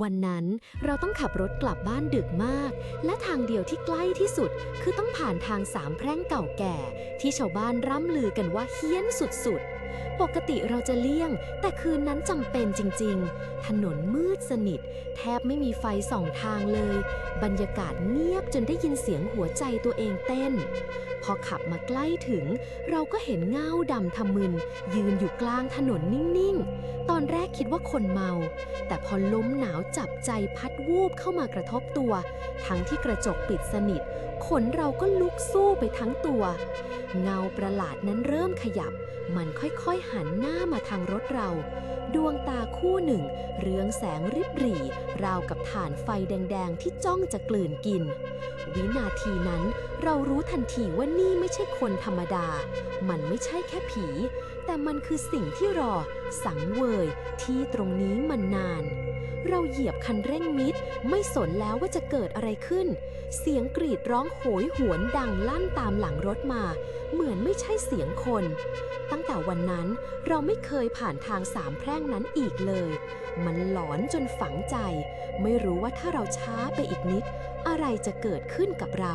วันนั้นเราต้องขับรถกลับบ้านดึกมาก และทางเดียวที่ใกล้ที่สุด คือต้องผ่านทางสามแพร่งเก่าแก่ ที่ชาวบ้านร่ำลือกันว่าเฮี้ยนสุดๆ ปกติเราจะเลี่ยง แต่คืนนั้นจำเป็นจริง ๆ ถนนมืดสนิท แทบไม่มีไฟส่องทางเลย บรรยากาศเงียบจนได้ยินเสียงหัวใจตัวเองเต้น พอขับมาใกล้ถึง เราก็เห็นเงาดำทะมึน ยืนอยู่กลางถนนนิ่งๆ ตอน คิดว่าคนเมา แต่พอลมหนาวจับใจพัดวูบเข้ามากระทบตัว ทั้งที่กระจกปิดสนิท ขนเราก็ลุกสู้ไปทั้งตัว เงาประหลาดนั้นเริ่มขยับ มันค่อยๆหันหน้ามาทางรถเรา ดวงตาคู่หนึ่ง เรืองแสงริบหรี่ ราวกับฐานไฟแดง ๆ ที่จ้องจะกลืนกิน วินาทีนั้นเรารู้ทันทีว่านี่ไม่ใช่คนธรรมดา มันไม่ใช่แค่ผีแต่มันคือสิ่งที่รอ สังเวยที่ตรงนี้มันนาน เราเหยียบคันเร่งมิด ไม่สนแล้วว่าจะเกิดอะไรขึ้น เสียงกรีดร้องโหยหวนดังลั่นตามหลังรถมา เหมือนไม่ใช่เสียงคน ตั้งแต่วันนั้นเราไม่เคยผ่านทางสามแพร่งนั้นอีกเลย มันหลอนจนฝังใจ ไม่รู้ว่าถ้าเราช้าไปอีกนิด อะไรจะเกิดขึ้นกับเรา